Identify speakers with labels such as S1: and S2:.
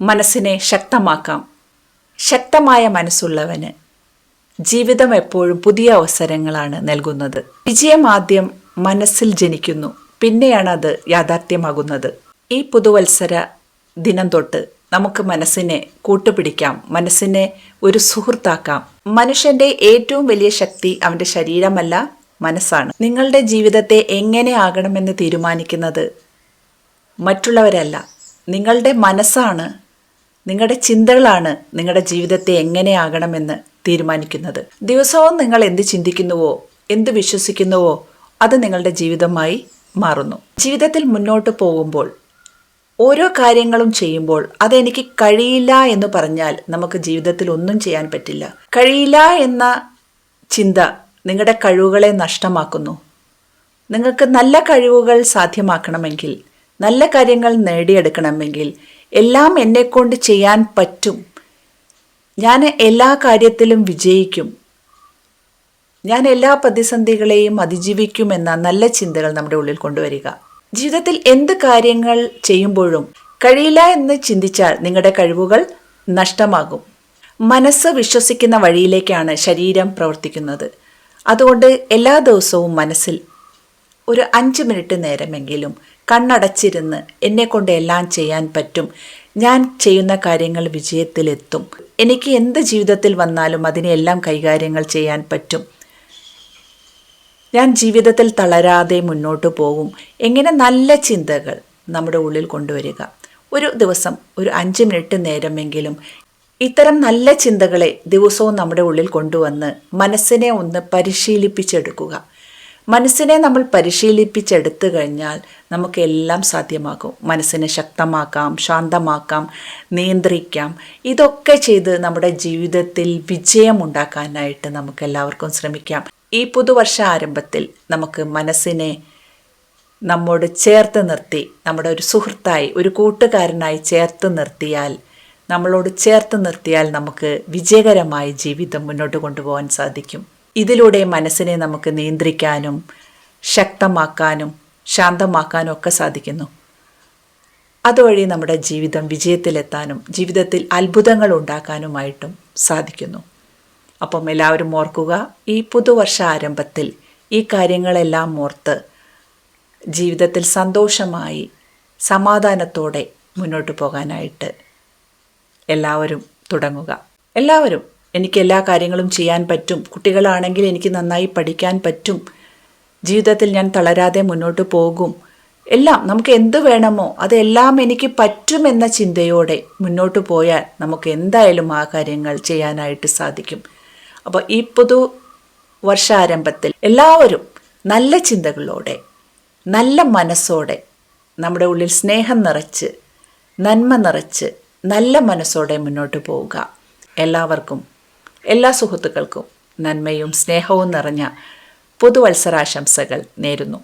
S1: മനസ്സിനെ ശക്തമാക്കാം. ശക്തമായ മനസ്സുള്ളവന് ജീവിതം എപ്പോഴും പുതിയ അവസരങ്ങളാണ് നൽകുന്നത്. വിജയം ആദ്യം മനസ്സിൽ ജനിക്കുന്നു. പിന്നെയാണ് അത് യാഥാർത്ഥ്യമാകുന്നത്. ഈ പുതുവത്സര ദിനം തൊട്ട് നമുക്ക് മനസ്സിനെ കൂട്ടുപിടിക്കാം. മനസ്സിനെ ഒരു സുഹൃത്താക്കാം. മനുഷ്യന്റെ ഏറ്റവും വലിയ ശക്തി അവന്റെ ശരീരമല്ല മനസ്സാണ്. നിങ്ങളുടെ ജീവിതത്തെ എങ്ങനെ ആകണമെന്ന് തീരുമാനിക്കുന്നത് മറ്റുള്ളവരല്ല. നിങ്ങളുടെ മനസ്സാണ് നിങ്ങളുടെ ചിന്തകളാണ് നിങ്ങളുടെ ജീവിതത്തെ എങ്ങനെയാകണമെന്ന് തീരുമാനിക്കുന്നത്. ദിവസവും നിങ്ങൾ എന്ത് ചിന്തിക്കുന്നുവോ എന്ത് വിശ്വസിക്കുന്നുവോ അത് നിങ്ങളുടെ ജീവിതമായി മാറുന്നു. ജീവിതത്തിൽ മുന്നോട്ട് പോകുമ്പോൾ ഓരോ കാര്യങ്ങളും ചെയ്യുമ്പോൾ അതെനിക്ക് കഴിയില്ല എന്ന് പറഞ്ഞാൽ നമുക്ക് ജീവിതത്തിൽ ഒന്നും ചെയ്യാൻ പറ്റില്ല. കഴിയില്ല എന്ന ചിന്ത നിങ്ങളുടെ കഴിവുകളെ നഷ്ടമാക്കുന്നു. നിങ്ങൾക്ക് നല്ല കഴിവുകൾ സാധ്യമാക്കണമെങ്കിൽ നല്ല കാര്യങ്ങൾ നേടിയെടുക്കണമെങ്കിൽ എല്ലാം എന്നെക്കൊണ്ട് ചെയ്യാൻ പറ്റും. ഞാൻ എല്ലാ കാര്യത്തിലും വിജയിക്കും. ഞാൻ എല്ലാ പ്രതിസന്ധികളെയും അതിജീവിക്കുമെന്ന നല്ല ചിന്തകൾ നമ്മുടെ ഉള്ളിൽ കൊണ്ടുവരിക. ജീവിതത്തിൽ എന്ത് കാര്യങ്ങൾ ചെയ്യുമ്പോഴും കഴിയില്ല എന്ന് ചിന്തിച്ചാൽ നിങ്ങളുടെ കഴിവുകൾ നഷ്ടമാകും. മനസ്സ് വിശ്വസിക്കുന്ന വഴിയിലേക്കാണ് ശരീരം പ്രവർത്തിക്കുന്നത്. അതുകൊണ്ട് എല്ലാ ദിവസവും മനസ്സിൽ ഒരു അഞ്ച് മിനിറ്റ് നേരമെങ്കിലും കണ്ണടച്ചിരുന്ന് എന്നെ കൊണ്ട് എല്ലാം ചെയ്യാൻ പറ്റും. ഞാൻ ചെയ്യുന്ന കാര്യങ്ങൾ വിജയത്തിലെത്തും. എനിക്ക് എന്ത് ജീവിതത്തിൽ വന്നാലും അതിനെല്ലാം കൈകാര്യങ്ങൾ ചെയ്യാൻ പറ്റും. ഞാൻ ജീവിതത്തിൽ തളരാതെ മുന്നോട്ട് പോകും. എങ്ങനെ നല്ല ചിന്തകൾ നമ്മുടെ ഉള്ളിൽ കൊണ്ടുവരിക. ഒരു ദിവസം ഒരു അഞ്ച് മിനിറ്റ് നേരമെങ്കിലും ഇത്തരം നല്ല ചിന്തകളെ ദിവസവും നമ്മുടെ ഉള്ളിൽ കൊണ്ടുവന്ന് മനസ്സിനെ ഒന്ന് പരിശീലിപ്പിച്ചെടുക്കുക. മനസ്സിനെ നമ്മൾ പരിശീലിപ്പിച്ചെടുത്തു കഴിഞ്ഞാൽ നമുക്കെല്ലാം സാധ്യമാകും. മനസ്സിനെ ശക്തമാക്കാം ശാന്തമാക്കാം നിയന്ത്രിക്കാം. ഇതൊക്കെ ചെയ്ത് നമ്മുടെ ജീവിതത്തിൽ വിജയമുണ്ടാക്കാനായിട്ട് നമുക്ക് എല്ലാവർക്കും ശ്രമിക്കാം. ഈ പുതുവർഷ ആരംഭത്തിൽ നമുക്ക് മനസ്സിനെ നമ്മോട് ചേർത്ത് നിർത്തി നമ്മുടെ ഒരു സുഹൃത്തായി ഒരു കൂട്ടുകാരനായി ചേർത്ത് നിർത്തിയാൽ നമ്മളോട് ചേർത്ത് നിർത്തിയാൽ നമുക്ക് വിജയകരമായ ജീവിതം മുന്നോട്ട് കൊണ്ടുപോകാൻ സാധിക്കും. ഇതിലൂടെ മനസ്സിനെ നമുക്ക് നിയന്ത്രിക്കാനും ശക്തമാക്കാനും ശാന്തമാക്കാനും ഒക്കെ സാധിക്കുന്നു. അതുവഴി നമ്മുടെ ജീവിതം വിജയത്തിലെത്താനും ജീവിതത്തിൽ അത്ഭുതങ്ങൾ ഉണ്ടാക്കാനുമായിട്ടും സാധിക്കുന്നു. അപ്പം എല്ലാവരും ഓർക്കുക ഈ പുതുവർഷ ആരംഭത്തിൽ ഈ കാര്യങ്ങളെല്ലാം ഓർത്ത് ജീവിതത്തിൽ സന്തോഷമായി സമാധാനത്തോടെ മുന്നോട്ട് പോകാനായിട്ട് എല്ലാവരും തുടങ്ങുക. എല്ലാവരും എനിക്ക് എല്ലാ കാര്യങ്ങളും ചെയ്യാൻ പറ്റും. കുട്ടികളാണെങ്കിൽ എനിക്ക് നന്നായി പഠിക്കാൻ പറ്റും. ജീവിതത്തിൽ ഞാൻ തളരാതെ മുന്നോട്ട് പോകും. എല്ലാം നമുക്ക് എന്ത് വേണമോ അതെല്ലാം എനിക്ക് പറ്റുമെന്ന ചിന്തയോടെ മുന്നോട്ട് പോയാൽ നമുക്ക് എന്തായാലും ആ കാര്യങ്ങൾ ചെയ്യാനായിട്ട് സാധിക്കും. അപ്പോൾ ഈ പുതു വർഷാരംഭത്തിൽ എല്ലാവരും നല്ല ചിന്തകളോടെ നല്ല മനസ്സോടെ നമ്മുടെ ഉള്ളിൽ സ്നേഹം നിറച്ച് നന്മ നിറച്ച് നല്ല മനസ്സോടെ മുന്നോട്ട് പോവുക. എല്ലാവർക്കും എല്ലാ സുഹൃത്തുക്കൾക്കും നന്മയും സ്നേഹവും നിറഞ്ഞ പുതുവത്സരാശംസകൾ നേരുന്നു.